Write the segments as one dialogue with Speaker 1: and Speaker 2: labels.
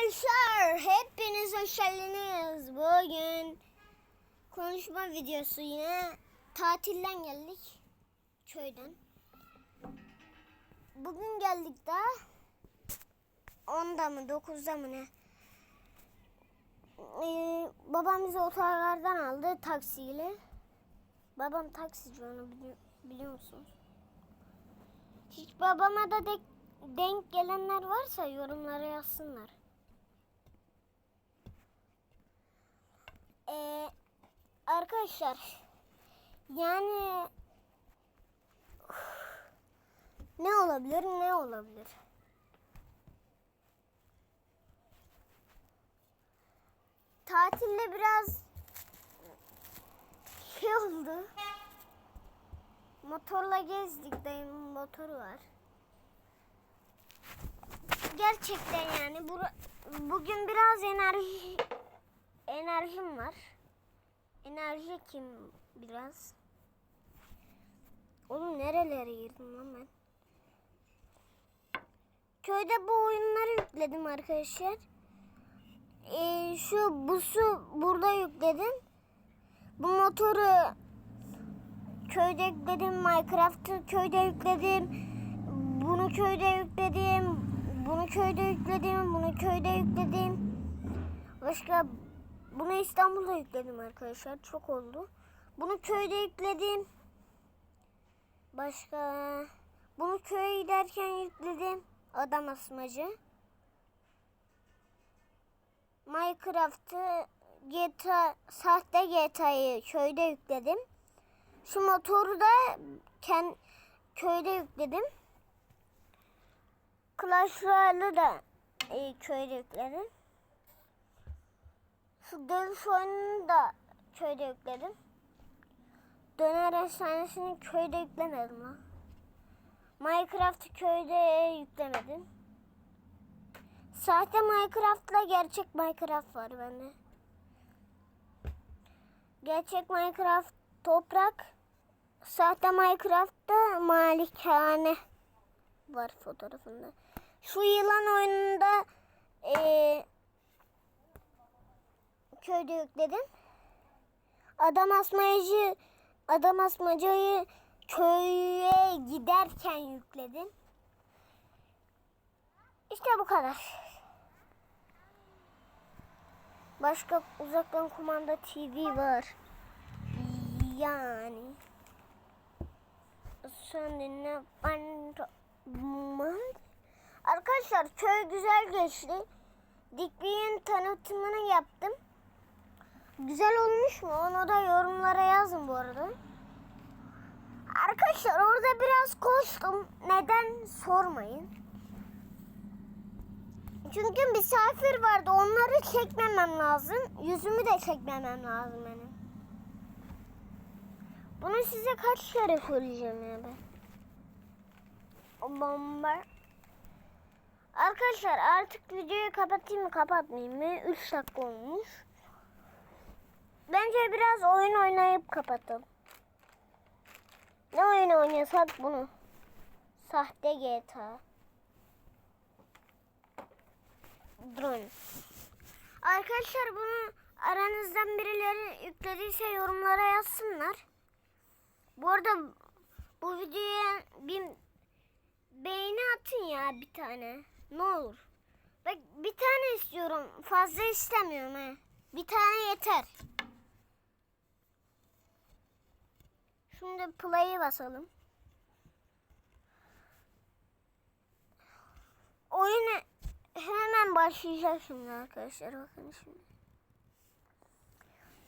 Speaker 1: Arkadaşlar hepiniz hoş geldiniz. Bugün konuşma videosu yine tatilden geldik. Köyden. Bugün geldik daha. 10'da mı 9'da mı ne? Ee, babam bizi otogardan aldı taksiyle. Babam taksici onu biliyor, biliyor musunuz? Hiç babama da de- denk gelenler varsa yorumlara yazsınlar. Ee, arkadaşlar yani ne olabilir ne olabilir? Tatilde biraz şey oldu. Motorla gezdik dayımın motoru var. Gerçekten yani bura- bugün biraz enerji var. Enerji kim biraz? Oğlum nerelere girdim lan ben? Köyde bu oyunları yükledim arkadaşlar. Ee, şu busu burada yükledim. Bu motoru köyde yükledim. Minecraft'ı köyde yükledim. Bunu köyde yükledim. Bunu köyde yükledim. Bunu köyde yükledim. Başka bunu İstanbul'da yükledim arkadaşlar. Çok oldu. Bunu köyde yükledim. Başka bunu köye giderken yükledim. Adam asmacı. Minecraft'ı GTA sahte GTA'yı köyde yükledim. Şu motoru da kend, köyde yükledim. Clash Royale'ı da e, köyde yükledim. Şu dövüş oyununu da köyde yükledim. Döner efsanesini köyde yüklemedim lan. Minecraft'ı köyde yüklemedim. Sahte Minecraft'la gerçek Minecraft var bende. Gerçek Minecraft toprak. Sahte Minecraft'ta malikane var fotoğrafında. Şu yılan oyununda eee köyde yükledim. Adam asmacı adam asmacayı köye giderken yükledim. İşte bu kadar. Başka uzaktan kumanda TV var. Yani. Dinle ben Arkadaşlar köy güzel geçti. Dikbi'nin tanıtımını yaptım. Güzel olmuş mu? Onu da yorumlara yazın bu arada. Arkadaşlar orada biraz koştum. Neden sormayın. Çünkü misafir vardı. Onları çekmemem lazım. Yüzümü de çekmemem lazım benim. Bunu size kaç kere söyleyeceğim ya ben. O bomba. Arkadaşlar artık videoyu kapatayım mı kapatmayayım mı? 3 dakika olmuş. Bence biraz oyun oynayıp kapatalım. Ne oyun oynasak bunu? Sahte GTA. Drone. Arkadaşlar bunu aranızdan birileri yüklediyse yorumlara yazsınlar. Bu arada bu videoya bir beğeni atın ya bir tane. Ne olur. Bak bir tane istiyorum. Fazla istemiyorum he. Bir tane yeter. Şimdi play'i basalım. Oyunu hemen başlayacak şimdi arkadaşlar. Bakın şimdi.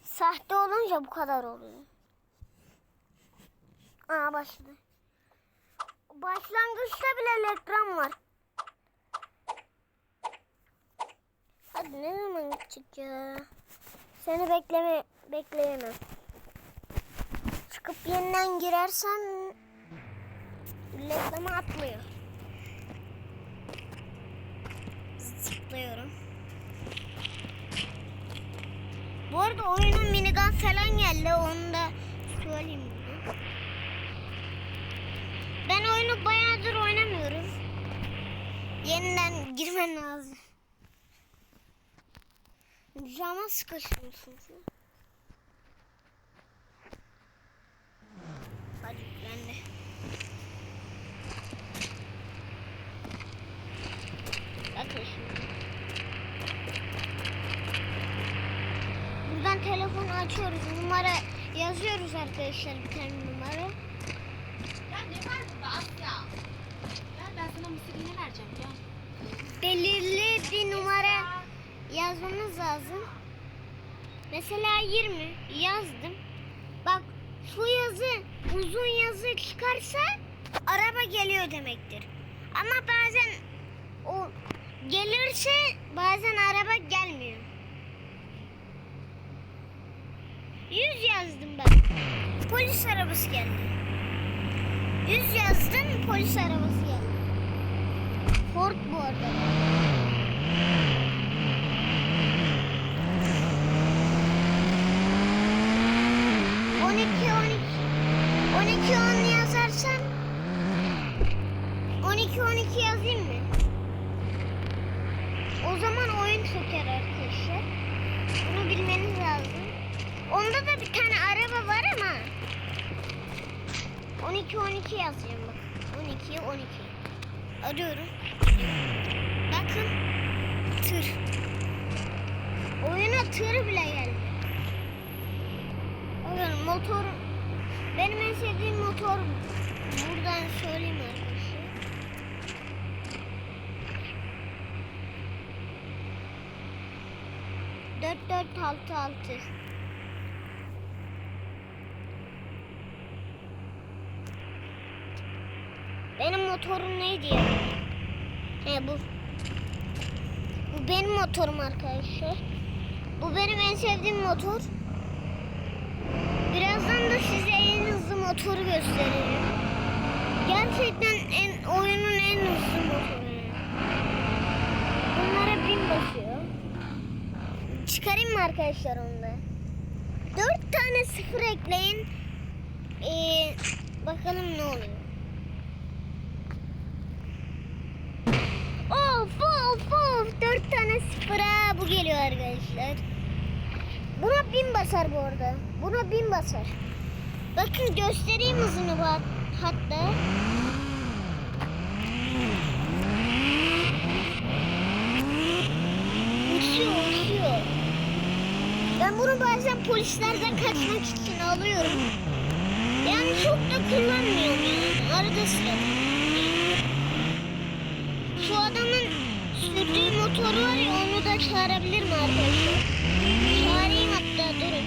Speaker 1: Sahte olunca bu kadar oluyor. Aa başladı. Başlangıçta bile ekran var. Hadi ne zaman gidecek ya? Seni bekleme bekleyemem. Çıkıp yeniden girersen reklama atmıyor. Zıplıyorum. Bu arada oyunun minigun falan geldi. Onu da söyleyeyim. burada. Ben oyunu bayağıdır oynamıyorum. Yeniden girmen lazım. Cama sıkışmışsınız. Hadi ben de. Bakın şimdi. Buradan telefonu açıyoruz. Numara yazıyoruz arkadaşlar bir tane numara.
Speaker 2: Ya ne var burada Asya? Gel ben sana mısır iğne vereceğim gel.
Speaker 1: Belirli bir numara yazmamız lazım. Mesela 20 yazdım. Bak şu yazı uzun yazı çıkarsa araba geliyor demektir. Ama bazen o gelirse bazen araba gelmiyor. 100 yazdım bak. Polis arabası geldi. 100 yazdım polis arabası geldi. Ford bu arada. On iki, on iki. On iki, on yazarsan on iki, on iki yazayım mı? O zaman oyun çöker arkadaşlar. Bunu bilmeniz lazım. Onda da bir tane araba var ama 12 12 yazacağım bak. 12 12. Arıyorum. Bakın. Tır. Oyuna tır bile geldi. Bakın motor. Benim en sevdiğim motor. Buradan söyleyeyim arkadaşlar. Dört dört altı altı. Benim motorum neydi ya? He bu. Bu benim motorum arkadaşlar. Bu benim en sevdiğim motor. Birazdan da size en hızlı motoru gösteririm. Gerçekten en oyunun en hızlı motoru. Bunlara bin basıyor. Çıkarayım mı arkadaşlar onu da? Dört tane sıfır ekleyin. Ee, bakalım ne oluyor. 40 tane sıfıra bu geliyor arkadaşlar. Buna bin basar bu arada. Buna bin basar. Bakın göstereyim hızını bu hatta. Uçuyor uçuyor. Ben bunu bazen polislerden kaçmak için alıyorum. Yani çok da kullanmıyorum yani. Arada sırada. Sürdüğü motoru var ya onu da çağırabilir mi arkadaşlar? Çağırayım hatta durun.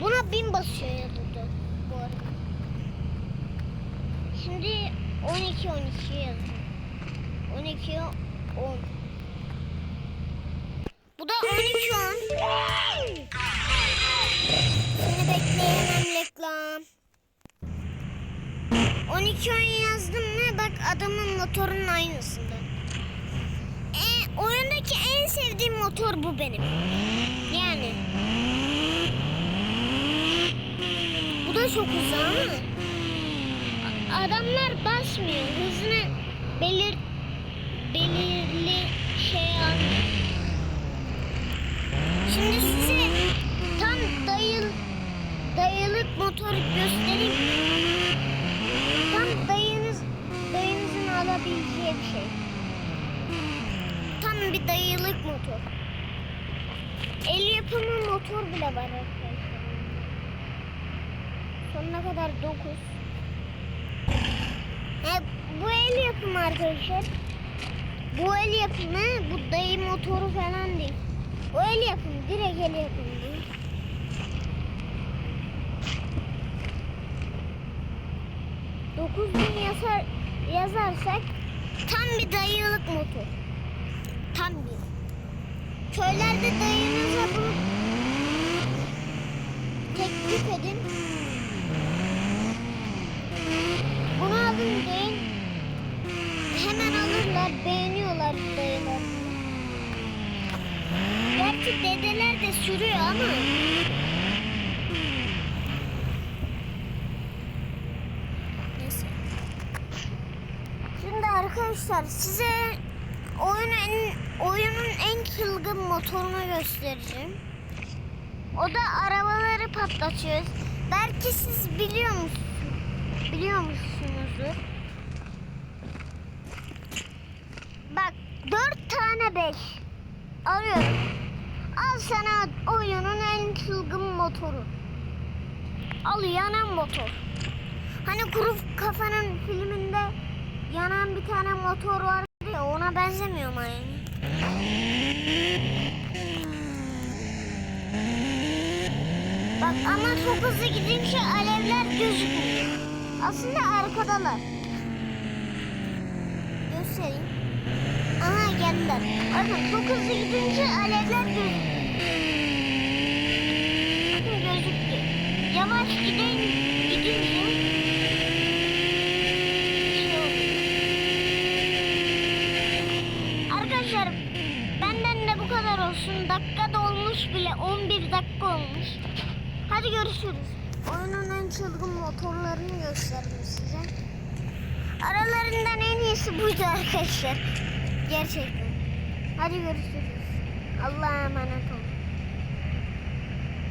Speaker 1: Buna bin basıyor ya burada bu arada. Şimdi 12 12 yazdım. 12 10. Bu da 12 10. Şimdi bekleyelim reklam. 12 10 yazdım bak adamın motorunun aynısında. E, oyundaki en sevdiğim motor bu benim. Yani. Bu da çok hızlı ama. Adamlar basmıyor. Hızını belir belirli şey almıyor. Şimdi size tam dayıl dayalık motoru göstereyim. Motor. El yapımı motor bile var arkadaşlar. Sonuna kadar 9. E, bu el yapımı arkadaşlar. Bu el yapımı, bu dayı motoru falan değil. Bu el yapımı, direkt el yapımı değil. Dokuz bin yazar, yazarsak tam bir dayılık motor. Tam bir. Köylerde dayınıza bunu teklif edin. Bunu alın deyin. Hemen alırlar, beğeniyorlar dayılar. Gerçi dedeler de sürüyor ama. Neyse. Şimdi arkadaşlar size oyunun oyunun en çılgın motorunu göstereceğim. O da arabaları patlatıyoruz. Belki siz biliyor musunuz? Biliyor musunuzdur? Bak dört tane beş alıyorum. Al sana oyunun en çılgın motoru. Al yanan motor. Hani kuru kafanın filminde yanan bir tane motor vardı ya ona benzemiyor mu? Bak ama çok hızlı gidince alevler gözükmüyor. Aslında arkadalar. Göstereyim. Aha geldiler. Bakın çok hızlı gidince alevler gözüküyor. Bakın gözüktü. Yavaş gidin, gidince şey oluyor. Arkadaşlar benden de bu kadar olsun. Dakika dolmuş bile 11 dakika olmuş. Hadi görüşürüz. Oyunun en çılgın motorlarını gösterdim size. Aralarından en iyisi buydu arkadaşlar. Gerçekten. Hadi görüşürüz. Allah'a emanet olun.